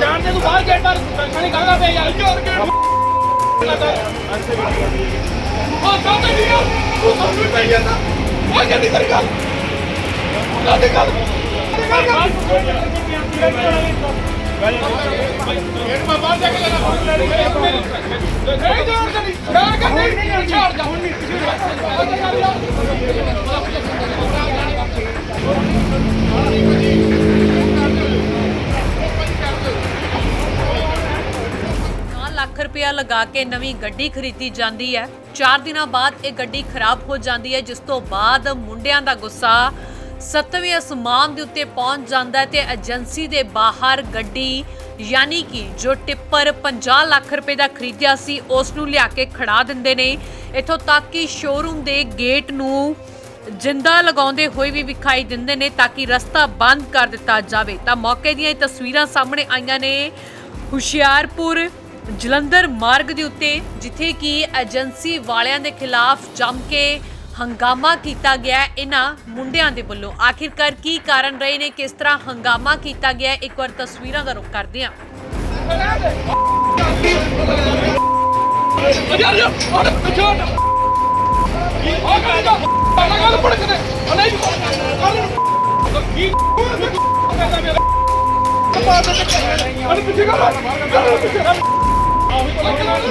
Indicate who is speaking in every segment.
Speaker 1: ਜਾਣ ਦੇ ਤੂੰ ਬਾਹਰ ਗੇਟ ਮਾਰ ਖਣੀ ਕਰਦਾ ਪਿਆ ਯਾਰ ਯਾਰ ਗੇਟ ਹਾਂ ਸਾਹਮਣੇ ਨਹੀਂ ਆ ਤੂੰ ਸਮਝ ਪਈ ਜਾਂਦਾ ਆ ਜਲਦੀ ਕਰੀ ਗੱਲ। ਲਾ ਦੇ ਗੱਲ ਕਰ ਨਹੀਂ
Speaker 2: ਲੱਖ ਰੁਪਇਆ ਲਗਾ ਕੇ ਨਵੀਂ ਗੱਡੀ ਖਰੀਦੀ ਜਾਂਦੀ ਹੈ। 4 ਦਿਨਾਂ ਬਾਅਦ ਇਹ ਗੱਡੀ ਖਰਾਬ ਹੋ ਜਾਂਦੀ ਹੈ, ਜਿਸ ਤੋਂ ਬਾਅਦ ਮੁੰਡਿਆਂ ਦਾ ਗੁੱਸਾ ਸੱਤਵੇਂ ਅਸਮਾਨ ਦੇ ਉੱਤੇ ਪਹੁੰਚ ਜਾਂਦਾ ਹੈ ਤੇ ਏਜੰਸੀ ਦੇ ਬਾਹਰ ਗੱਡੀ, ਯਾਨੀ ਕਿ ਜੋ ਟਿੱਪਰ 50 ਲੱਖ ਰੁਪਏ ਦਾ ਖਰੀਦਿਆ ਸੀ, ਉਸ ਨੂੰ ਲਿਆ ਕੇ ਖੜਾ ਦਿੰਦੇ ਨੇ। ਇੱਥੋਂ ਤੱਕ ਕਿ ਸ਼ੋਰੂਮ ਦੇ ਗੇਟ ਨੂੰ ਜਿੰਦਾ ਲਗਾਉਂਦੇ ਹੋਏ ਵੀ ਵਿਖਾਈ ਦਿੰਦੇ ਨੇ ਤਾਂ ਕਿ ਰਸਤਾ ਬੰਦ ਕਰ ਦਿੱਤਾ ਜਾਵੇ। ਤਾਂ ਮੌਕੇ ਦੀਆਂ ਇਹ ਤਸਵੀਰਾਂ ਸਾਹਮਣੇ ਆਈਆਂ ਨੇ। ਹੁਸ਼ਿਆਰਪੁਰ, ਜਲੰਧਰ ਮਾਰਗ ਦੇ ਉੱਤੇ, ਜਿੱਥੇ ਕਿ ਏਜੰਸੀ ਵਾਲਿਆਂ ਦੇ ਖਿਲਾਫ ਜੰਮ ਕੇ ਹੰਗਾਮਾ ਕੀਤਾ ਗਿਆ ਇਹਨਾਂ ਮੁੰਡਿਆਂ ਦੇ ਵੱਲੋਂ। ਆਖਿਰਕਾਰ ਕੀ ਕਾਰਨ ਰਹੇ ਨੇ? ਕਿਸ ਤਰ੍ਹਾਂ ਹੰਗਾਮਾ ਕੀਤਾ ਗਿਆ ਇੱਕ ਵਾਰ ਤਸਵੀਰਾਂ ਦਾ ਰੁਖ ਕਰਦੇ ਹਾਂ।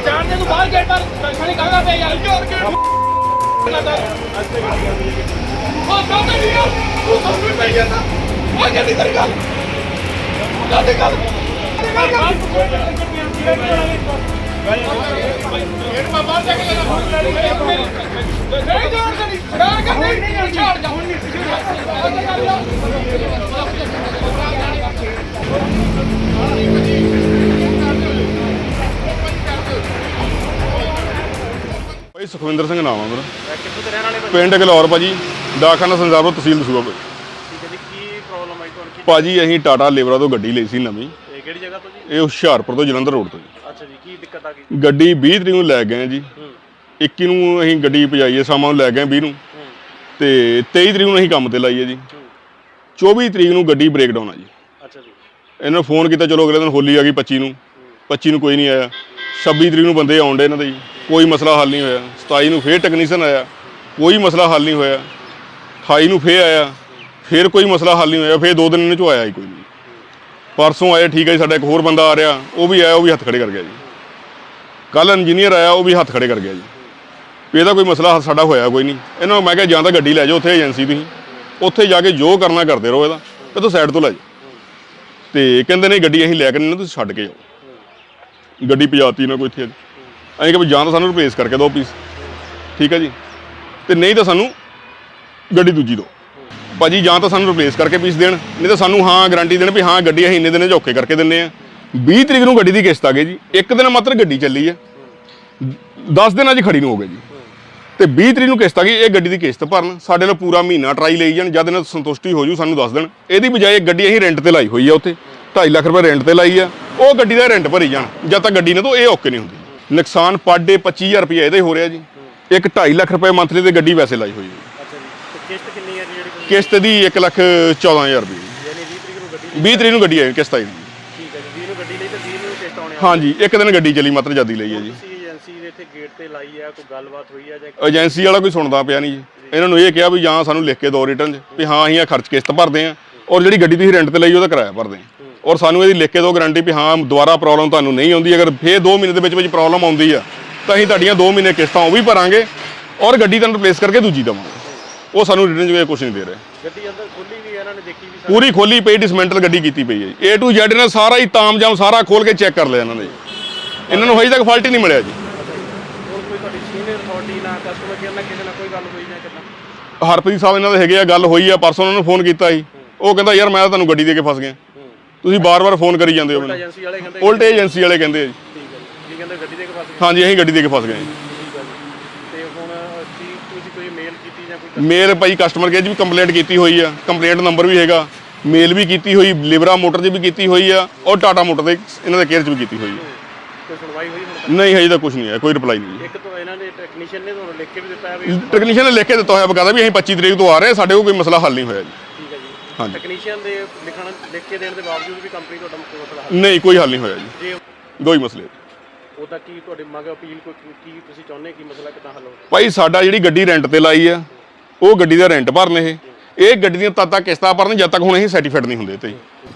Speaker 1: ਜਾਣ ਦੇ ਤੂੰ ਬਾਹਰ ਗੇਟ ਮਾਰ ਖਣੀ ਕਰਦਾ ਪਿਆ ਯਾਰ ਯਾਰ ਗੱਲ ਗੱਲ ਜਾ ਕੇ ਨਹੀਂ ਜਾਣ ਜਾ
Speaker 3: ਸੁਖਵਿੰਦਰ ਸਿੰਘ ਨਾਮ ਆ ਮੇਰਾ।
Speaker 4: ਕਿੱਥੋਂ ਦੇ ਰਹਿਣ ਵਾਲੇ ਭਾਜੀ?
Speaker 3: ਪਿੰਡ ਗਲੌਰ ਭਾਜੀ ਡਾਕਖਾਨਾ ਸੰਸਾਰਪੁਰ ਤਹਿਸੀਲ ਦਸੂਆ ਭਾਈ
Speaker 4: ਠੀਕ ਹੈ ਜੀ ਕੀ ਪ੍ਰੋਬਲਮ ਆਈ ਤੁਹਾਨੂੰ? ਕੀ
Speaker 3: ਭਾਜੀ ਅਸੀਂ ਟਾਟਾ ਲੇਬਰਾ ਤੋਂ ਗੱਡੀ ਲਈ ਸੀ ਨਵੀਂ।
Speaker 4: ਇਹ ਕਿਹੜੀ ਜਗ੍ਹਾ ਤੋਂ ਜੀ?
Speaker 3: ਇਹ ਹੁਸ਼ਿਆਰਪੁਰ ਤੋਂ ਜਲੰਧਰ ਰੋਡ ਤੋਂ ਜੀ।
Speaker 4: ਅੱਛਾ ਜੀ ਕੀ ਦਿੱਕਤ ਆ ਗਈ?
Speaker 3: ਗੱਡੀ 20 ਤਰੀਕ ਨੂੰ ਲੈ ਗਏ ਜੀ।
Speaker 4: ਹੂੰ।
Speaker 3: 21 ਨੂੰ ਅਸੀਂ ਗੱਡੀ ਭਜਾਈਏ ਸ਼ਾਮਾਂ ਨੂੰ ਲੈ ਗਏ 20 ਨੂੰ।
Speaker 4: ਹੂੰ।
Speaker 3: ਤੇ 23 ਤਰੀਕ ਨੂੰ ਅਸੀਂ ਕੰਮ ਤੇ ਲਾਈਏ ਜੀ।
Speaker 4: ਹੂੰ।
Speaker 3: 24 ਤਰੀਕ ਨੂੰ ਗੱਡੀ ਬ੍ਰੇਕਡਾਊਨ ਆ ਜੀ।
Speaker 4: ਅੱਛਾ ਜੀ।
Speaker 3: ਇਹਨਾਂ ਨੂੰ ਫੋਨ ਕੀਤਾ ਚਲੋ ਅਗਲੇ ਦਿਨ ਹੋਲੀ ਆ ਗਈ 25 ਨੂੰ। 25 ਨੂੰ ਕੋਈ ਨਹੀਂ ਆਇਆ। 26 ਤਰੀਕ ਨੂੰ ਬੰਦੇ ਆਉਂਦੇ ਇਹਨਾਂ ਦੇ ਜੀ। ਕੋਈ ਮਸਲਾ ਹੱਲ ਨਹੀਂ ਹੋਇਆ। 27 ਨੂੰ ਫੇਰ ਟੈਕਨੀਸ਼ੀਅਨ ਆਇਆ। ਕੋਈ ਮਸਲਾ ਹੱਲ ਨਹੀਂ ਹੋਇਆ। 28 ਨੂੰ ਫੇਰ ਆਇਆ। ਫੇਰ ਕੋਈ ਮਸਲਾ ਹੱਲ ਨਹੀਂ ਹੋਇਆ। ਫੇਰ ਦੋ ਦਿਨ ਇਹਨਾਂ ਚੋਂ ਆਇਆ ਹੀ ਕੋਈ ਨਹੀਂ। ਪਰਸੋਂ ਆਇਆ ਠੀਕ ਹੈ ਜੀ, ਸਾਡਾ ਇੱਕ ਹੋਰ ਬੰਦਾ ਆ ਰਿਹਾ। ਉਹ ਵੀ ਆਇਆ, ਉਹ ਵੀ ਹੱਥ ਖੜੇ ਕਰ ਗਿਆ ਜੀ। ਕੱਲ ਇੰਜੀਨੀਅਰ ਆਇਆ, ਉਹ ਵੀ ਹੱਥ ਖੜੇ ਕਰ ਗਿਆ ਜੀ। ਵੀ ਇਹਦਾ ਕੋਈ ਮਸਲਾ ਸਾਡਾ ਹੋਇਆ ਕੋਈ ਨਹੀਂ। ਇਹਨਾਂ ਨੂੰ ਮੈਂ ਕਿਹਾ, ਜਾਂ ਤਾਂ ਗੱਡੀ ਲੈ ਜਾਓ, ਉੱਥੇ ਏਜੰਸੀ ਤੁਸੀਂ। ਉੱਥੇ ਜਾ ਕੇ ਜੋ ਕਰਨਾ ਕਰਦੇ ਰਹੋ ਇਹਦਾ। ਤੇ ਤੋਂ ਸਾਈਡ ਤੋਂ ਲੈ ਜਾਓ। ਤੇ ਕਹਿੰਦੇ ਨਹੀਂ ਗੱਡੀ ਅਸੀਂ ਲੈ ਕੇ ਨਹੀਂ ਤੁਸੀਂ ਛੱਡ ਕੇ ਜਾਓ। ਗੱਡੀ ਪਜਾਤੀ ਨਾ ਕੋਈ ਇੱਥੇ। ਅਸੀਂ ਕਿ ਵੀ ਜਾਂ ਤਾਂ ਸਾਨੂੰ ਰਿਪਲੇਸ ਕਰਕੇ ਦਿਓ ਪੀਸ ਠੀਕ ਹੈ ਜੀ? ਤੇ ਨਹੀਂ ਤਾਂ ਸਾਨੂੰ ਗੱਡੀ ਦੂਜੀ ਦਿਓ। ਭਾਜੀ, ਜਾਂ ਤਾਂ ਸਾਨੂੰ ਰਿਪਲੇਸ ਕਰਕੇ ਪੀਸ ਦੇਣ, ਨਹੀਂ ਤਾਂ ਸਾਨੂੰ ਹਾਂ ਗਾਰੰਟੀ ਦੇਣ ਵੀ ਹਾਂ ਗੱਡੀ ਅਸੀਂ ਇੰਨੇ ਦਿਨ ਝੋਕੇ ਕਰਕੇ ਦਿੰਨੇ ਆ। 20 ਤਰੀਕ ਨੂੰ ਗੱਡੀ ਦੀ ਕਿਸ਼ਤ ਆ ਗਈ ਜੀ। ਇੱਕ ਦਿਨ ਮਾਤਰ ਗੱਡੀ ਚੱਲੀ ਹੈ 10 ਦਿਨ ਅੱਜ ਖੜੀ ਨੂੰ ਹੋ ਗਏ ਜੀ। ਤੇ 20 ਤਰੀਕ ਨੂੰ ਕਿਸ਼ਤ ਆ ਗਈ, ਇਹ ਗੱਡੀ ਦੀ ਕਿਸ਼ਤ ਭਰਨ। ਸਾਡੇ ਨਾਲ ਪੂਰਾ ਮਹੀਨਾ ਟਰਾਈ ਲਈ ਜਾਣ, ਜਦ ਇਹਨਾਂ ਸੰਤੁਸ਼ਟੀ ਹੋ ਜੂ ਸਾਨੂੰ ਦੱਸ ਦੇਣ ਇਹਦੀ ਬਜਾਏ ਗੱਡੀ ਅਸੀਂ ਰੈਂਟ ਤੇ ਲਾਈ ਹੋਈ ਆ ਉੱਥੇ। 2.5 ਲੱਖ ਰੁਪਏ ਰੈਂਟ ਤੇ ਲਾਈ ਆ ਉਹ ਗੱਡੀ ਦਾ ਰੈਂਟ ਭਰੀ ਜਾਣ। ਜਦ ਤੱਕ ਗੱਡੀ ਨਾ ਤੋਂ ਇਹ ਓਕੇ ਨਹੀਂ ਹੁੰਦੀ। ਨੁਕਸਾਨ ਪਰ ਡੇ 25000 ਰੁਪਏ ਇਹਦਾ ਹੀ ਹੋ ਰਿਹਾ ਜੀ। ਇੱਕ 2.5 ਲੱਖ ਰੁਪਏ ਮੰਥਲੀ ਤੇ ਗੱਡੀ ਵੈਸੇ ਲਾਈ ਹੋਈ ਹੈ।
Speaker 4: ਕਿਸ਼ਤ ਕਿੰਨੀ ਹੈ ਜਿਹੜੀ
Speaker 3: ਕਿਸ਼ਤ ਦੀ 1 ਲੱਖ 14000 ਰੁਪਏ
Speaker 4: ਯਾਨੀ 20 ਤਰੀਕ ਨੂੰ ਗੱਡੀ
Speaker 3: 20 ਤਰੀਕ ਨੂੰ ਗੱਡੀ ਆਈ ਕਿਸ਼ਤ ਆਈ।
Speaker 4: ਠੀਕ ਹੈ ਜੀ 20 ਨੂੰ ਗੱਡੀ ਲਈ ਤੇ 20 ਨੂੰ ਕਿਸ਼ਤ ਆਉਣੀ ਆ।
Speaker 3: ਹਾਂਜੀ ਇੱਕ ਦਿਨ ਗੱਡੀ ਚੱਲੀ ਮਾਤਰ ਜਿਆਦੀ ਲਈ ਹੈ ਜੀ।
Speaker 4: ਏਜੰਸੀ ਦੇ ਇੱਥੇ ਗੇਟ ਤੇ ਲਾਈ ਆ ਕੋਈ ਗੱਲਬਾਤ ਹੋਈ ਆ ਜਾਂ
Speaker 3: ਏਜੰਸੀ ਵਾਲਾ ਕੋਈ ਸੁਣਦਾ ਪਿਆ ਨਹੀਂ ਜੀ। ਇਹਨਾਂ ਨੂੰ ਇਹ ਕਿਹਾ ਵੀ ਜਾਂ ਸਾਨੂੰ ਲਿਖ ਕੇ ਦਿਓ ਰਿਟਰਨ 'ਚ ਵੀ ਹਾਂ ਅਸੀਂ ਇਹ ਖਰਚ ਕਿਸ਼ਤ ਭਰਦੇ ਆਂ ਔਰ ਜਿਹੜੀ ਗੱਡੀ ਤੁਸੀਂ ਰੈਂਟ ਤੇ ਲਈ ਉਹਦਾ ਕਿਰਾਇਆ ਭਰਦੇ ਆਂ ਔਰ ਸਾਨੂੰ ਇਹਦੀ ਲਿਖ ਕੇ ਦਿਓ ਗਾਰੰਟੀ ਵੀ ਹਾਂ ਦੁਬਾਰਾ ਪ੍ਰੋਬਲਮ ਤੁਹਾਨੂੰ ਨਹੀਂ ਆਉਂਦੀ। ਅਗਰ ਫੇਰ 2 ਮਹੀਨੇ ਦੇ ਵਿੱਚ ਵਿੱਚ ਪ੍ਰੋਬਲਮ ਆਉਂਦੀ ਆ ਤਾਂ ਅਸੀਂ ਤੁਹਾਡੀਆਂ 2 ਮਹੀਨੇ ਕਿਸ਼ਤਾਂ ਉਹ ਵੀ ਭਰਾਂਗੇ ਔਰ ਗੱਡੀ ਤੁਹਾਨੂੰ ਰਿਪਲੇਸ ਕਰਕੇ ਦੂਜੀ ਦੇਵਾਂਗੇ। ਉਹ ਸਾਨੂੰ ਰਿਟਰਨ 'ਚ ਕੁਝ ਨਹੀਂ ਦੇ ਰਹੇ।
Speaker 4: ਗੱਡੀ ਅੰਦਰ ਖੁੱਲੀ ਵੀ ਇਹਨਾਂ ਨੇ ਦੇਖੀ ਵੀ।
Speaker 3: ਪੂਰੀ ਖੋਲੀ ਪਈ ਡਿਸਮੈਂਟਲ ਗੱਡੀ ਕੀਤੀ ਪਈ ਹੈ ਜੀ। A to Z ਨੇ ਸਾਰਾ ਹੀ ਤਾਮਜਾਮ ਸਾਰਾ ਖੋਲ ਕੇ ਚੈੱਕ ਕਰ ਲਿਆ ਇਹਨਾਂ ਨੇ ਜੀ। ਇਹਨਾਂ ਨੂੰ ਹਜੇ ਤੱਕ ਫਾਲਟ ਹੀ ਨਹੀਂ ਮਿਲਿਆ ਜੀ।
Speaker 4: ਹੋਰ ਕੋਈ ਤੁਹਾਡੀ ਸੀਨੀਅਰ ਅਥਾਰਟੀ ਨਾਲ ਕਸਟਮਰ ਕੇਅਰ ਨਾਲ ਕਿਸੇ ਨਾਲ ਕੋਈ ਗੱਲ ਹੋਈ ਜਾਂ ਕਿੱਦਾਂ?
Speaker 3: ਹਰਪ੍ਰੀਤ ਸਾਹਿਬ ਇਹਨਾਂ ਦੇ ਹੈਗੇ ਆ ਗੱਲ ਹੋਈ ਆ ਪਰਸੋਂ ਉਹਨਾਂ ਨੂੰ ਫੋਨ ਕੀਤਾ ਸੀ। ਉਹ ਕਹਿੰਦਾ ਯਾਰ ਮੈਂ ਤਾਂ ਤੁਹਾਨੂੰ ਗੱਡੀ ਦੇ ਕੇ ਫਸ ਗਿਆ। ਤੁਸੀਂ ਬਾਰ-ਬਾਰ ਫੋਨ ਕਰੀ ਜਾਂਦੇ ਹੋ ਮੈਨੂੰ।
Speaker 4: ਏਜੰਸੀ ਵਾਲੇ ਕਹਿੰਦੇ
Speaker 3: ਉਲਟੇ ਏਜੰਸੀ ਵਾਲੇ ਕਹਿੰਦੇ ਆ ਜੀ।
Speaker 4: ਠੀਕ ਹੈ ਜੀ। ਕੀ ਕਹਿੰਦੇ ਗੱਡੀ ਦੇ ਕੇ ਪਾਸ
Speaker 3: ਹਾਂਜੀ ਅਸੀਂ ਗੱਡੀ ਦੇ ਕੇ ਫਸ ਗਏ ਜੀ।
Speaker 4: ਠੀਕ ਹੈ ਜੀ। ਤੇ ਹੁਣ ਕੀ ਤੁਸੀਂ ਕੋਈ ਮੇਲ ਕੀਤੀ ਜਾਂ ਕੋਈ
Speaker 3: ਮੇਲ ਭਾਈ ਕਸਟਮਰ ਕੇਅਰ 'ਚ ਵੀ ਕੰਪਲੇਂਟ ਕੀਤੀ ਹੋਈ ਆ। ਕੰਪਲੇਂਟ ਨੰਬਰ ਵੀ ਹੈਗਾ। ਮੇਲ ਵੀ ਕੀਤੀ ਹੋਈ ਲਿਬਰਾ ਮੋਟਰ 'ਚ ਵੀ ਕੀਤੀ ਹੋਈ ਆ ਔਰ ਟਾਟਾ ਮੋਟਰ ਦੇ ਇਹਨਾਂ ਦੇ ਕੇਅਰ 'ਚ ਵੀ ਕੀਤੀ ਹੋਈ ਆ।
Speaker 4: ਕੋਈ ਸੁਣਵਾਈ ਹੋਈ ਹੁਣ ਤੱਕ?
Speaker 3: ਨਹੀਂ ਹਜੇ ਤਾਂ ਕੁਝ ਨਹੀਂ ਆਇਆ ਕੋਈ ਰਿਪਲਾਈ ਨਹੀਂ
Speaker 4: ਇੱਕ ਤਾਂ ਇਹਨਾਂ ਨੇ ਟੈਕਨੀਸ਼ੀਅਨ ਨੇ ਤੁਹਾਨੂੰ ਲਿਖ ਕੇ ਵੀ ਦਿੱਤਾ ਹੈ ਵੀ
Speaker 3: ਟੈਕਨੀਸ਼ੀਅਨ ਨੇ ਲਿਖ ਕੇ ਦਿੱਤਾ ਹੋਇਆ ਬਕਾਇਦਾ ਵੀ ਅਸੀਂ 25 ਤਰੀਕ ਤੋਂ ਆ ਰਹੇ ਹਾਂ। ਸਾਡੇ ਕੋਲ ਕੋਈ ਮਸਲਾ ਹੱਲ ਨਹੀਂ ਹੋਇਆ ਜੀ। ਹਾਂਜੀ।
Speaker 4: ਟੈਕਨੀਸ਼ੀਅਨ ਦੇ ਲਿਖਣ ਲਿਖ ਕੇ ਦੇਣ ਦੇ ਬਾਵਜੂਦ ਵੀ ਕੰਪਨੀ ਤੁਹਾਡਾ ਮਸਲਾ ਹੱਲ
Speaker 3: ਨਹੀਂ ਕੋਈ ਹੱਲ ਨਹੀਂ ਹੋਇਆ ਜੀ।
Speaker 4: ਜੇ
Speaker 3: ਦੋ ਹੀ ਮਸਲੇ
Speaker 4: ਉਹਦਾ ਕੀ ਤੁਹਾਡੀ ਮੰਗ ਅਪੀਲ ਕੋਈ ਕੀ ਤੁਸੀਂ ਚਾਹੁੰਦੇ ਕੀ ਮਸਲਾ ਕਿੱਦਾਂ ਹੱਲ ਹੋਵੇ?
Speaker 3: ਭਾਈ ਸਾਡਾ ਜਿਹੜੀ ਗੱਡੀ ਰੈਂਟ ਤੇ ਲਾਈ ਆ ਉਹ ਗੱਡੀ ਦਾ ਰੈਂਟ ਭਰਨ ਇਹ। ਇਹ ਗੱਡੀ ਦੀਆਂ ਤਦ ਤੱਕ ਕਿਸ਼ਤਾਂ ਭਰਨ ਜਦ ਤੱਕ ਹੁਣ ਅਸੀਂ ਸਰਟੀਫਿਕੇਟ ਨਹੀਂ ਹੁੰਦੇ ਤੇ।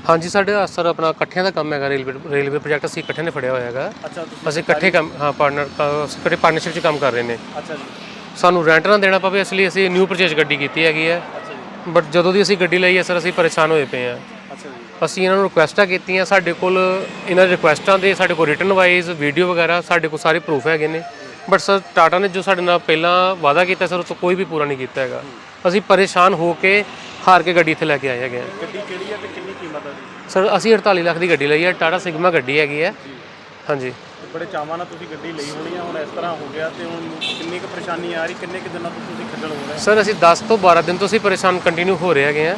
Speaker 5: ਹਾਂਜੀ ਸਾਡੇ ਸਰ ਆਪਣਾ ਇਕੱਠਿਆਂ ਦਾ ਕੰਮ ਹੈਗਾ ਰੇਲਵੇ ਰੇਲਵੇ ਪ੍ਰੋਜੈਕਟ ਅਸੀਂ ਇਕੱਠੇ ਨੇ ਫੜਿਆ ਹੋਇਆ ਹੈਗਾ।
Speaker 4: ਅੱਛਾ ਤੁਸੀਂ
Speaker 5: ਅਸੀਂ ਇਕੱਠੇ ਕੰਮ ਹਾਂ ਪਾਰਟਨਰ ਅਸੀਂ ਇਕੱਠੇ ਪਾਰਟਨਰਸ਼ਿਪ 'ਚ ਕੰਮ ਕਰ ਰਹੇ ਨੇ।
Speaker 4: ਅੱਛਾ ਜੀ।
Speaker 5: ਸਾਨੂੰ ਰੈਂਟ ਨਾ ਦੇਣਾ ਪਵੇ ਇਸ ਲਈ ਅਸੀਂ ਨਿਊ ਪਰਚੇਜ ਗੱਡੀ ਕੀਤੀ ਹੈਗੀ ਹੈ। ਬਟ ਜਦੋਂ ਦੀ ਅਸੀਂ ਗੱਡੀ ਲਈ ਹੈ ਸਰ ਅਸੀਂ ਪਰੇਸ਼ਾਨ ਹੋਏ ਪਏ
Speaker 4: ਅੱਛਾ ਜੀ।
Speaker 5: ਅਸੀਂ ਇਹਨਾਂ ਨੂੰ ਰਿਕੁਐਸਟਾਂ ਕੀਤੀਆਂ ਸਾਡੇ ਕੋਲ ਇਹਨਾਂ ਰਿਕੁਐਸਟਾਂ ਦੇ ਸਾਡੇ ਕੋਲ ਰਿਟਨ ਵਾਈਜ਼ ਵੀਡੀਓ ਵਗੈਰਾ ਸਾਡੇ ਕੋਲ ਸਾਰੇ ਪ੍ਰੂਫ ਹੈਗੇ ਨੇ। ਬਟ ਸਰ ਟਾਟਾ ਨੇ ਜੋ ਸਾਡੇ ਨਾਲ ਪਹਿਲਾਂ ਵਾਅਦਾ ਕੀਤਾ ਸਰ ਉਹ ਤੋਂ ਕੋਈ ਵੀ ਪੂਰਾ ਨਹੀਂ ਕੀਤਾ ਹੈਗਾ। ਅਸੀਂ ਪਰੇਸ਼ਾਨ ਹੋ ਕੇ ਹਾਰ ਕੇ ਗੱਡੀ ਇੱਥੇ ਲੈ ਕੇ ਆਏ ਹੈਗੇ ਹਾਂ।
Speaker 4: ਗੱਡੀ ਕਿਹੜੀ ਹੈ ਤੇ ਕਿੰਨੀ ਕੀਮਤ ਹੈ?
Speaker 5: ਸਰ ਅਸੀਂ 48 ਲੱਖ ਦੀ ਗੱਡੀ ਲਈ ਹੈ ਟਾਟਾ ਸਿਗਮਾ ਗੱਡੀ ਹੈਗੀ ਹੈ। ਹਾਂਜੀ।
Speaker 4: ਬੜੇ ਚਾਵਾਂ ਨਾਲ ਤੁਸੀਂ ਗੱਡੀ ਲਈ ਹੋਣੀ ਆ ਹੁਣ ਇਸ ਤਰ੍ਹਾਂ ਹੋ ਗਿਆ ਤੇ ਹੁਣ ਕਿੰਨੀ ਕੁ ਪਰੇਸ਼ਾਨੀ ਆ ਰਹੀ ਕਿੰਨੇ ਕੁ ਦਿਨਾਂ ਤੋਂ ਤੁਸੀਂ ਖੱਜਲ ਹੋ ਰਹੇ?
Speaker 5: ਸਰ ਅਸੀਂ 10 ਤੋਂ 12 ਦਿਨ ਤੋਂ ਅਸੀਂ ਪਰੇਸ਼ਾਨ ਕੰਟੀਨਿਊ ਹੋ ਰਹੇ ਹੈਗੇ ਆ।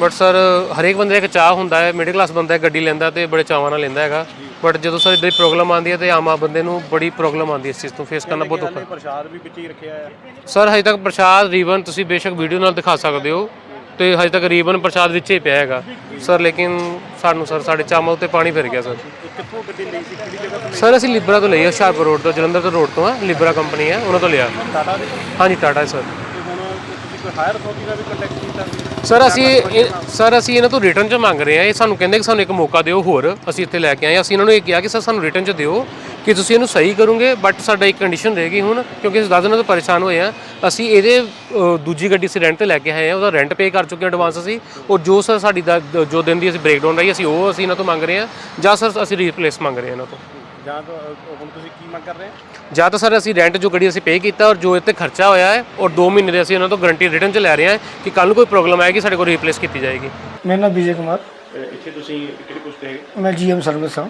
Speaker 5: ਬਟ ਸਰ ਹਰੇਕ ਬੰਦੇ ਦਾ ਇੱਕ ਚਾਹ ਹੁੰਦਾ ਹੈ ਮਿਡਲ ਕਲਾਸ ਬੰਦਾ ਗੱਡੀ ਲੈਂਦਾ ਤੇ ਬੜੇ ਚਾਵਾਂ ਨਾਲ ਲੈਂਦਾ ਹੈਗਾ। ਬਟ ਜਦੋਂ ਸਰ ਇਦਾਂ ਦੀ ਪ੍ਰੋਬਲਮ ਆਉਂਦੀ ਹੈ ਤੇ ਆਮ ਆਮ ਬੰਦੇ ਨੂੰ ਬੜੀ ਪ੍ਰੋਬਲਮ ਆਉਂਦੀ ਹੈ ਇਸ ਚੀਜ਼ ਤੋਂ ਫੇਸ ਕਰਨਾ ਬਹੁਤ ਔਖਾ।
Speaker 4: ਪ੍ਰਸ਼ਾਦ ਵੀ ਵਿੱਚ ਹੀ ਰੱਖਿਆ ਆ
Speaker 5: ਸਰ ਹਜੇ ਤੱਕ ਪ੍ਰਸ਼ਾਦ ਰੀਬਨ ਤੁਸੀਂ ਬੇਸ਼ੱਕ ਵੀਡੀਓ ਨਾਲ ਦਿਖਾ ਸਕਦੇ ਹੋ। ਤੇ ਹਜੇ ਤੱਕ ਰੀਬਨ ਪ੍ਰਸ਼ਾਦ ਵਿੱਚ ਹੀ ਪਿਆ ਹੈਗਾ। ਸਰ ਲੇਕਿਨ ਸਾਨੂੰ ਸਰ ਸਾਡੇ ਚਾਵਾਂ ਉੱਤੇ ਪਾਣੀ ਫਿਰ ਗਿਆ ਸਰ।
Speaker 4: ਕਿੱਥੋਂ ਗੱਡੀ ਲਈ ਸੀ? ਕਿਹੜੀ ਜਗ੍ਹਾ ਤੋਂ
Speaker 5: ਸਰ ਅਸੀਂ ਲਿਬਰਾ ਤੋਂ ਲਈ ਹੈ ਹੁਸ਼ਿਆਰਪੁਰ ਰੋਡ ਤੋਂ ਜਲੰਧਰ ਤੋਂ ਰੋਡ ਤੋਂ ਆ। ਲਿਬਰਾ ਕੰਪਨੀ ਹੈ ਉਹਨਾਂ ਤੋਂ ਲਿਆ।
Speaker 4: ਟਾਟਾ ਦੇ?
Speaker 5: ਹਾਂਜੀ ਟਾਟਾ ਸਰ।
Speaker 4: ਤੇ ਹੁਣ ਤੁਸੀਂ ਕੋਈ ਹਾਇਰ ਅਥਾਰਟੀ ਨਾਲ ਵੀ ਕੰਟੈਕਟ ਕੀਤਾ?
Speaker 5: ਸਰ ਅਸੀਂ ਇਹ- ਸਰ ਅਸੀਂ ਇਹਨਾਂ ਤੋਂ ਰਿਟਰਨ ਚ ਮੰਗ ਰਹੇ ਹਾਂ। ਇਹ ਸਾਨੂੰ ਕਹਿੰਦੇ ਕਿ ਸਾਨੂੰ ਇੱਕ ਮੌਕਾ ਦਿਓ ਹੋਰ ਅਸੀਂ ਇੱਥੇ ਲੈ ਕੇ ਆਏ ਹਾਂ। ਅਸੀਂ ਇਹਨਾਂ ਨੂੰ ਇਹ ਕਿਹਾ ਕਿ ਸਰ ਸਾਨੂੰ ਰਿਟਰਨ ਚ ਦਿਓ। ਕਿ ਤੁਸੀਂ ਇਹਨੂੰ ਸਹੀ ਕਰੋਗੇ ਬਟ ਸਾਡਾ ਇੱਕ ਕੰਡੀਸ਼ਨ ਰਹੇਗੀ ਹੁਣ ਕਿਉਂਕਿ ਅਸੀਂ ਦਸ ਦਿਨਾਂ ਤੋਂ ਪਰੇਸ਼ਾਨ ਹੋਏ ਆ ਅਸੀਂ ਇਹਦੇ ਅ, ਦੂਜੀ ਗੱਡੀ ਅਸੀਂ ਰੈਂਟ ਤੇ ਲੈ ਕੇ ਆਏ ਆ ਉਹਦਾ ਰੈਂਟ ਪੇ ਕਰ ਚੁੱਕੇ ਹਾਂ ਐਡਵਾਂਸ ਅਸੀਂ ਔਰ ਜੋ ਸਰ ਸਾਡੀ ਦਾ- ਜੋ ਦਿਨ ਦੀ ਅਸੀਂ ਬ੍ਰੇਕਡਾਊਨ ਰਹੀ ਅਸੀਂ ਉਹ ਅਸੀਂ ਇਹਨਾਂ ਤੋਂ ਮੰਗ ਰਹੇ ਹਾਂ ਜਾਂ ਸਰ ਅਸੀਂ ਰੀਪਲੇਸ ਮੰਗ ਰਹੇ ਹਾਂ ਇਹਨਾਂ ਤੋਂ।
Speaker 4: ਜਾਂ ਤਾਂ ਅ, ਹੁਣ ਤੁਸੀਂ ਕੀ ਮੰਗ ਕਰ ਰਹੇ ਹੋ?
Speaker 5: ਜਾਂ ਤਾਂ ਸਰ ਅਸੀਂ ਰੈਂਟ ਜੋ ਗੱਡੀ ਅਸੀਂ ਪੇ ਕੀਤਾ ਔਰ ਜੋ ਇੱਥੇ ਖਰਚਾ ਹੋਇਆ ਹੈ ਔਰ 2 ਮਹੀਨੇ ਦੇ ਅਸੀਂ ਉਹਨਾਂ ਤੋਂ ਗਾਰੰਟੀ ਰਿਟਰਨ ਚ ਲੈ ਰਹੇ ਹਾਂ ਕਿ ਕੱਲ ਨੂੰ ਕੋਈ ਪ੍ਰੋਬਲਮ ਆਏਗੀ ਸਾਡੇ ਕੋਲ ਰੀਪਲੇਸ ਕੀਤੀ ਜਾਏਗੀ।
Speaker 6: ਮੇਰਾ ਨਾਮ ਵਿਜੇ ਕੁਮਾਰ।
Speaker 4: ਇੱਥੇ ਤੁਸੀਂ ਕਿਹੜੀ ਪੁਸਤ ਹੈ
Speaker 6: ਮੈਂ ਜੀਐਮ ਸਰਵਿਸ ਹਾਂ।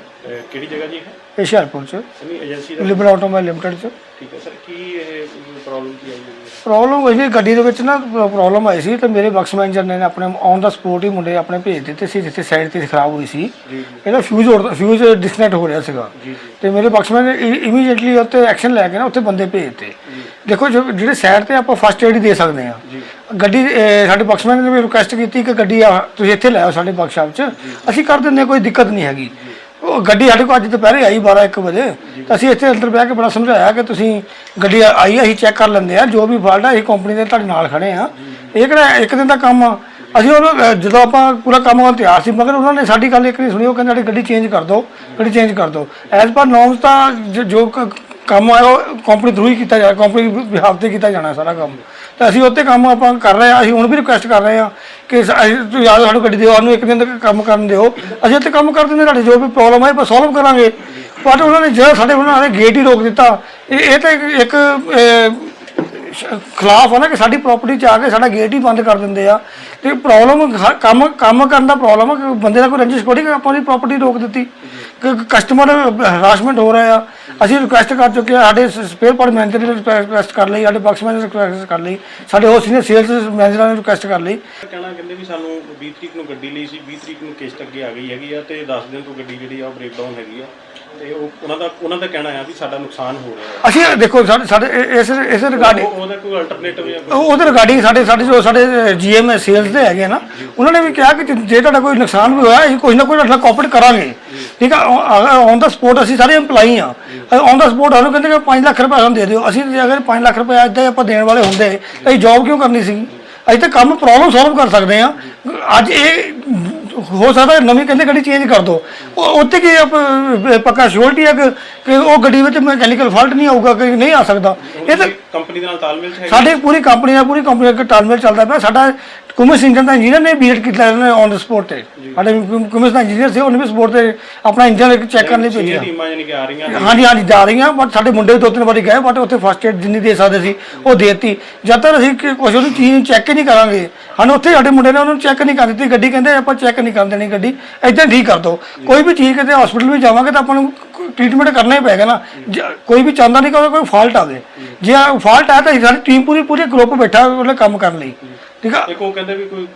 Speaker 4: ਕਿਹੜੀ ਜਗ੍ਹਾ ਜੀ ਹੈ
Speaker 6: ਇਹ ਹੁਸ਼ਿਆਰਪੁਰ ਚ।
Speaker 4: ਸਨੀ ਏਜੰਸੀ ਦਾ?
Speaker 6: ਲਿਬਰਲ ਆਟੋਮੋਬਾਈਲ ਲਿਮਟਿਡ ਚ।
Speaker 4: ਠੀਕ ਹੈ ਸਰ ਕੀ ਇਹ ਪ੍ਰੋਬਲਮ ਕੀ ਆਈ ਹੈ?
Speaker 6: ਪ੍ਰੋਬਲਮ ਹੋਈ ਸੀ ਗੱਡੀ ਦੇ ਵਿੱਚ ਨਾ ਪ੍ਰੋਬਲਮ ਆਈ ਸੀ ਤੇ ਮੇਰੇ ਬਕਸ ਮੈਨੇਜਰ ਨੇ ਆਪਣੇ ਔਨ ਦਾ ਸਪੋਰਟ ਹੀ ਮੁੰਡੇ ਆਪਣੇ ਭੇਜ ਦਿੱਤੇ ਸੀ ਜਿੱਥੇ ਸਾਈਡ ਤੇ ਖਰਾਬ ਹੋਈ ਸੀ। ਇਹਦਾ ਫਿਊਜ਼ ਫਿਊਜ਼ ਡਿਸਕਨੈਕਟ ਹੋ ਰਿਹਾ ਸੀਗਾ। ਤੇ ਮੇਰੇ ਬਕਸ ਮੈਨੇਜਰ ਇਮੀਡੀਏਟਲੀ ਉੱਤੇ ਐਕਸ਼ਨ ਲੈ ਕੇ ਨਾ ਉੱਥੇ ਬੰਦੇ ਭੇਜਤੇ ਦੇਖੋ ਜੋ- ਜਿਹੜੇ ਸਾਈਡ ਤੇ ਆਪਾਂ ਫਸਟ ਏਡ ਹੀ ਦੇ ਸਕਦੇ ਆ ਗੱਡੀ ਅਹ, ਸਾਡੇ ਬਕਸਮੈਨ ਨੇ ਵੀ ਰਿਕੁਐਸਟ ਕੀਤੀ ਕਿ ਗੱਡੀ ਆ ਤੁਸੀਂ ਇੱਥੇ ਲੈ ਆਓ ਸਾਡੇ ਵਰਕਸ਼ਾਪ 'ਚ ਅਸੀਂ ਕਰ ਦਿੰਦੇ ਹਾਂ, ਕੋਈ ਦਿੱਕਤ ਨਹੀਂ ਹੈਗੀ। ਉਹ ਗੱਡੀ ਸਾਡੇ ਕੋਲ ਅੱਜ ਦੁਪਹਿਰੇ ਆਈ 12 1 ਵਜੇ। ਤਾਂ ਅਸੀਂ ਇੱਥੇ ਅੰਦਰ ਬਹਿ ਕੇ ਬੜਾ ਸਮਝਾਇਆ ਕਿ ਤੁਸੀਂ ਗੱਡੀ ਆਈ ਅਸੀਂ ਚੈੱਕ ਕਰ ਲੈਂਦੇ ਆ ਜੋ ਵੀ ਫਾਲਟ ਆ ਅਸੀਂ ਕੰਪਨੀ ਦੇ ਤੁਹਾਡੇ ਨਾਲ ਖੜੇ ਆ ਇਹ ਕਿਹੜਾ ਇੱਕ ਦਿਨ ਦਾ ਕੰਮ ਆ। ਅਸੀਂ ਉਹ ਜਦੋਂ ਆਪਾਂ ਪੂਰਾ ਕੰਮ ਕਰਨ ਤਿਆਰ ਸੀ ਮਗਰ ਉਹਨਾਂ ਨੇ ਸਾਡੀ ਗੱਲ ਇੱਕ ਨਹੀਂ ਸੁਣੀ ਉਹ ਕਹਿੰਦੇ ਸਾਡੀ ਗੱਡੀ ਚੇਂਜ ਕਰ ਦਿਓ ਗੱਡੀ ਚੇਂਜ ਕਰ ਦਿਓ। ਐਜ਼ ਪਰ ਨੋਰਮਸ ਤਾਂ ਜੋ- ਜੋ ਕ- ਕੰਮ ਆ ਉਹ ਕੰਪਨੀ ਥਰੂ ਹੀ ਕੀਤਾ ਜਾਣਾ ਕੰਪਨੀ ਬਿਹਾਫ ਤੇ ਕੀਤਾ ਜਾਣਾ ਸਾਰਾ ਕੰਮ। ਤਾਂ ਅਸੀਂ ਉੱਤੇ ਕੰਮ ਆਪਾਂ ਕਰ ਰਹੇ ਆ ਅਸੀਂ ਹੁਣ ਵੀ ਰਿਕੁਐਸਟ ਕਰ ਰਹੇ ਆ ਕਿ ਤੁਸੀਂ ਯਾਰ ਸਾਨੂੰ ਗੱਡੀ ਦਿਓ, ਸਾਨੂੰ ਇੱਕ ਦਿਨ ਤੱਕ ਕੰਮ ਕਰਨ ਦਿਓ। ਅਸੀਂ ਉੱਤੇ ਕੰਮ ਕਰ ਦਿੰਦੇ ਤੁਹਾਡੀ ਜੋ ਵੀ ਪ੍ਰੋਬਲਮ ਆਈ ਆਪਾਂ ਸੋਲਵ ਕਰਾਂਗੇ। ਪਰ ਉਹਨਾਂ ਨੇ ਜਿਹੜਾ ਸਾਡੇ ਉਹਨਾਂ ਨੇ ਗੇਟ ਹੀ ਰੋਕ ਦਿੱਤਾ। ਇਹ ਇਹ ਤਾਂ ਇੱਕ- ਖਿਲਾਫ ਆ ਨਾ ਕਿ ਸਾਡੀ ਪ੍ਰਾਪਰਟੀ 'ਚ ਆ ਕੇ ਸਾਡਾ ਗੇਟ ਹੀ ਬੰਦ ਕਰ ਦਿੰਦੇ ਆ। ਤੇ ਪ੍ਰੋਬਲਮ ਕੰਮ ਕੰਮ ਕਰਨ ਦਾ ਪ੍ਰੋਬਲਮ ਆ ਬੰਦੇ ਦਾ ਕੋਈ ਰੰਜਿਸ਼ ਥੋੜੀ ਆਪਾਂ ਦੀ ਪ੍ਰਾਪਰਟੀ ਰੋਕ ਦਿੱਤੀ। ਕਸਟਮਰ ਹਰਾਸਮੈਂਟ ਹੋ ਰਿਹਾ ਆ। ਅਸੀਂ ਰਿਕੁਐਸਟ ਕਰ ਚੁੱਕੇ ਆ, ਸਾਡੇ ਸਪੇਅਰ ਪਾਰਟ ਮੈਨੇਜਰ ਨੇ ਰਿਕੁਐਸਟ ਕਰ ਲਈ, ਸਾਡੇ ਬਾਕਸ ਮੈਨੇਜਰ ਰਿਕੁਐਸਟ ਕਰ ਲਈ, ਸਾਡੇ ਹੋਰ ਸੀਨੀਅਰ ਸੇਲਸ ਮੈਨੇਜਰਾਂ ਨੇ ਰਿਕੁਐਸਟ ਕਰ ਲਈ।
Speaker 4: ਕਹਿਣਾ ਕਹਿੰਦੇ ਵੀ ਸਾਨੂੰ 20 ਤਰੀਕ ਨੂੰ ਗੱਡੀ ਲਈ ਸੀ 20 ਤਰੀਕ ਨੂੰ ਕਿਸ਼ਤ ਅੱਗੇ ਆ ਗਈ ਹੈਗੀ ਆ ਤੇ 10 ਦਿਨ ਤੋਂ ਗੱਡੀ ਜਿਹੜੀ ਆ ਬ੍ਰੇਕਡਾਊਨ ਹੈਗੀ ਆ। ਤੇ ਉਹ ਉਹਨਾਂ ਦਾ ਉਹਨਾਂ ਦਾ ਕਹਿਣਾ ਆ ਵੀ ਸਾਡਾ ਨੁਕਸਾਨ ਹੋ ਰਿਹਾ ਹੈ।
Speaker 6: ਅਸੀਂ ਦੇਖੋ ਸਾਡੇ ਸਾਡੇ ਇਹ- ਇਸ ਇਸ ਰਿਗਾਰਡਿੰਗ
Speaker 4: ਉਹ- ਉਹਦਾ ਕੋਈ ਅਲਟਰਨੇਟਿਵ ਜਾਂ ਕੋਈ
Speaker 6: ਉਹ- ਉਹਦੇ ਰਿਗਾਰਡਿੰਗ ਸਾਡੇ ਸਾਡੇ ਜੋ ਸਾਡੇ ਜੀਐਮ ਸੇਲਸ ਦੇ ਹੈਗੇ ਨਾ ਉਹਨਾਂ ਨੇ ਵੀ ਕਿਹਾ ਕਿ ਜੇ- ਜੇ ਤੁਹਾਡਾ ਕੋਈ ਨੁਕਸਾਨ ਵੀ ਹੋਇਆ ਅਸੀਂ ਕੁਝ ਨਾ ਕੁਝ ਤੁਹਾਡਾ ਕੋਆਪਰੇਟ ਕਰਾਂਗੇ। ਠੀਕ ਆ ਔਨ ਦਾ ਸਪੋਰਟ ਅਸੀਂ ਸਾਰੇ EMPLOYE ਆ। ਔਨ ਦਾ ਸਪੋਰਟ ਸਾਨੂੰ ਕਹਿੰਦੇ ਕਿ 5 ਲੱਖ ਰੁਪਏ ਸਾਨੂੰ ਦੇ ਦਿਓ ਅਸੀਂ ਜੇ ਅਗਰ 5 ਲੱਖ ਰੁਪਏ ਇੱਦਾਂ ਹੀ ਆਪਾਂ ਦੇਣ ਵਾਲੇ ਹੁੰਦੇ ਅਸੀਂ ਜੌਬ ਕਿਉਂ ਕਰਨੀ ਸੀ? ਅਸੀਂ ਤਾਂ ਕੰਮ ਪ੍ਰੋਬਲਮ ਸੋਲਵ ਕਰ ਸਕਦੇ ਆ। ਅੱਜ ਇਹ ਹੋ ਸਕਦਾ ਨਵੀਂ ਕਹਿੰਦੇ ਗੱਡੀ ਚੇਂਜ ਕਰ ਦਿਓ ਉਹ ਉੱਤੇ ਕੀ ਆਪ- ਪੱਕਾ ਸ਼ੋਰਟੀ ਹੈ ਕਿ ਕਿ ਉਹ ਗੱਡੀ ਵਿੱਚ ਮੈਕੈਨੀਕਲ ਫਾਲਟ ਨਹੀਂ ਆਊਗਾ ਕਿ ਨਹੀਂ ਆ ਸਕਦਾ। ਇਹ ਤਾਂ
Speaker 4: ਕੰਪਨੀ ਦੇ ਨਾਲ ਤਾਲਮੇਲ ਚ
Speaker 6: ਸਾਡੀ ਪੂਰੀ ਕੰਪਨੀ ਨਾਲ ਪੂਰੀ ਕੰਪਨੀ ਦਾ ਤਾਲਮੇਲ ਚੱਲਦਾ ਪਿਆ। ਸਾਡਾ ਕੁਮਿਸ ਇੰਜਨ ਦਾ ਇੰਜੀਨੀਅਰ ਨੇ ਬੀਟ ਕੀਤਾ ਨੇ ਔਨ ਦ ਸਪੋਟ ਤੇ। ਸਾਡੇ ਕੁਮਿਸ ਦਾ ਇੰਜੀਨੀਅਰ ਸੀ ਉਹਨੇ ਵੀ ਸਪੋਟ ਤੇ ਆਪਣਾ ਇੰਜਨ ਚੈੱਕ ਕਰਨ ਲਈ ਭੇਜਿਆ।
Speaker 4: ਟੀਮਾਂ ਜਾਨੀ ਕਿ ਆ ਰਹੀਆਂ।
Speaker 6: ਹਾਂਜੀ ਹਾਂਜੀ ਜਾ ਰਹੀਆਂ ਬਟ ਸਾਡੇ ਮੁੰਡੇ ਦੋ ਤਿੰਨ ਵਾਰੀ ਗਏ ਬਟ ਉੱਥੇ ਫਸਟ ਏਡ ਜਿੰਨੀ ਦੇ ਸਕਦੇ ਸੀ ਉਹ ਦੇਤੀ। ਜਦ ਤੱਕ ਅਸੀਂ ਕਿ- ਕੁਛ ਉਹਨੂੰ ਚੀਜ਼ ਚੈੱਕ ਨਹੀਂ ਕਰਾਂਗੇ ਸਾਨੂੰ ਉੱਥੇ ਸਾਡੇ ਮੁੰਡੇ ਨੇ ਉਹਨੂੰ ਚੈੱਕ ਨਹੀਂ ਕਰ ਦਿੱਤੀ ਗੱਡੀ ਕਹਿੰਦੇ ਆਪਾਂ ਚੈੱਕ ਨਹੀਂ ਕਰਨ ਦੇਣੀ ਗੱਡੀ ਏਦਾਂ ਠੀਕ ਕਰ ਦਿਓ ਕੋਈ ਵੀ ਚੀਜ਼ ਕਿਤੇ ਹਸਪੀਟਲ ਵੀ ਜਾਵਾਂਗੇ ਤਾਂ ਆਪਾਂ ਨੂੰ ਟ੍ਰੀਟਮੈਂਟ ਕਰਨਾ ਹੀ ਪਏਗਾ ਨਾ। ਕੋਈ ਵੀ ਚਾਹੁੰਦਾ ਨਹੀਂ ਕਿ ਕੋਈ ਫਾਲਟ ਆਵੇ ਜੇ। ਫਾਲਟ ਆਇਆ ਤਾਂ ਸਾਡੀ ਟੀਮ ਪੂਰੀ ਪੂਰੀ ਗਰੁੱਪ ਬੈਠਾ ਉਹਨੇ ਕੰਮ ਕਰਨ ਲਈ। ਠੀਕ ਆ?
Speaker 4: ਉਹ ਕਹਿੰਦੇ ਵੀ ਕੋਈ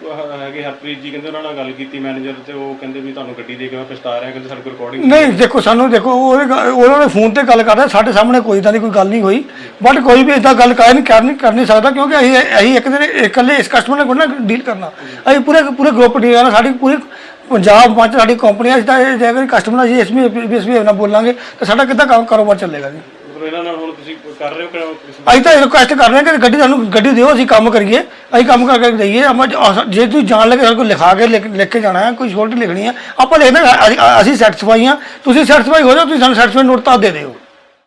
Speaker 4: ਹੈਗੇ ਹਰਪ੍ਰੀਤ ਜੀ ਕਹਿੰਦੇ ਉਹਨਾਂ ਨਾਲ ਗੱਲ ਕੀਤੀ ਮੈਨੇਜਰ ਤੇ ਉਹ ਕਹਿੰਦੇ ਵੀ ਤੁਹਾਨੂੰ ਗੱਡੀ ਦੇ ਕੇ ਮੈਂ ਪਛਤਾ ਰਿਹਾ ਕਹਿੰਦੇ ਸਾਡੇ ਕੋਲ ਰਿਕਾਰਡਿੰਗ
Speaker 6: ਨਹੀਂ ਦੇਖੋ ਸਾਨੂੰ ਦੇਖੋ ਉਹਦੇ ਗ- ਉਹਨਾਂ ਨੇ ਫੋਨ ਤੇ ਗੱਲ ਕਰਦਾ ਸਾਡੇ ਸਾਹਮਣੇ ਕੋਈ ਇਦਾਂ ਦੀ ਕੋਈ ਗੱਲ ਨਹੀਂ ਹੋਈ। ਬਟ ਕੋਈ ਵੀ ਇਦਾਂ ਗੱਲ ਕਰ ਨਹੀਂ ਕਰ ਨਹੀਂ ਕਰ ਨਹੀਂ ਸਕਦਾ ਕਿਉਂਕਿ ਅਸੀਂ ਅਸੀਂ ਇੱਕ ਦਿਨ ਇਕੱਲੇ ਇਸ ਕਸਟਮਰ ਨਾਲ ਨਾ ਡੀਲ ਕਰਨਾ। ਅਸੀਂ ਪੂਰੇ ਪੂਰੇ ਗਰੁੱਪ ਡੀਲ ਕਰਨਾ ਸਾਡੀ ਪੂਰੀ ਪੰਜਾਬ ਪੰਜ ਸਾਡੀ ਕੰਪਨੀ ਅਸੀਂ ਤਾਂ ਇਹ ਜੇ ਕਸਟਮਰ ਅਸੀਂ ਇਸ ਵੀ ਇਸ ਵੀ ਨਾਲ ਬੋਲਾਂਗੇ ਤਾਂ ਸਾਡਾ ਕਿੱਦਾਂ ਕੰਮ ਕਾਰੋਬਾਰ ਚੱਲੇਗਾ ਜੀ?
Speaker 4: ਮਤਲਬ ਇਹਨਾਂ ਨਾਲ ਹੁਣ ਤੁਸੀਂ ਕਰ ਰਹੇ ਹੋ ਕਿ
Speaker 6: ਅਸੀਂ ਤਾਂ ਰਿਕੁਐਸਟ ਕਰ ਰਹੇ ਹਾਂ ਕਿ ਗੱਡੀ ਸਾਨੂੰ ਗੱਡੀ ਦਿਓ ਅਸੀਂ ਕੰਮ ਕਰੀਏ। ਅਸੀਂ ਕੰਮ ਕਰਕੇ ਦਈਏ ਆਪਾਂ ਜ- ਜੇ ਤੁਸੀਂ ਜਾਣ ਲੱਗੇ ਸਾਡੇ ਕੋਈ ਲਿਖਾ ਕੇ ਲਿਖ ਲਿਖ ਕੇ ਜਾਣਾ ਹੈ ਕੋਈ ਸ਼ੋਰਟ ਲਿਖਣੀ ਹੈ ਆਪਾਂ ਲਿਖਦੇ ਹਾਂ, ਅਸੀਂ- ਅਸੀਂ ਸੈਟੀਸਫਾਈ ਹਾਂ। ਤੁਸੀਂ ਸੈਟੀਸਫਾਈ ਹੋ ਜਾਓ ਤੁਸੀਂ ਸਾਨੂੰ ਸੈਟੀਸਫਾਈ ਨੋਟ ਤਾਂ ਦੇ ਦਿਓ।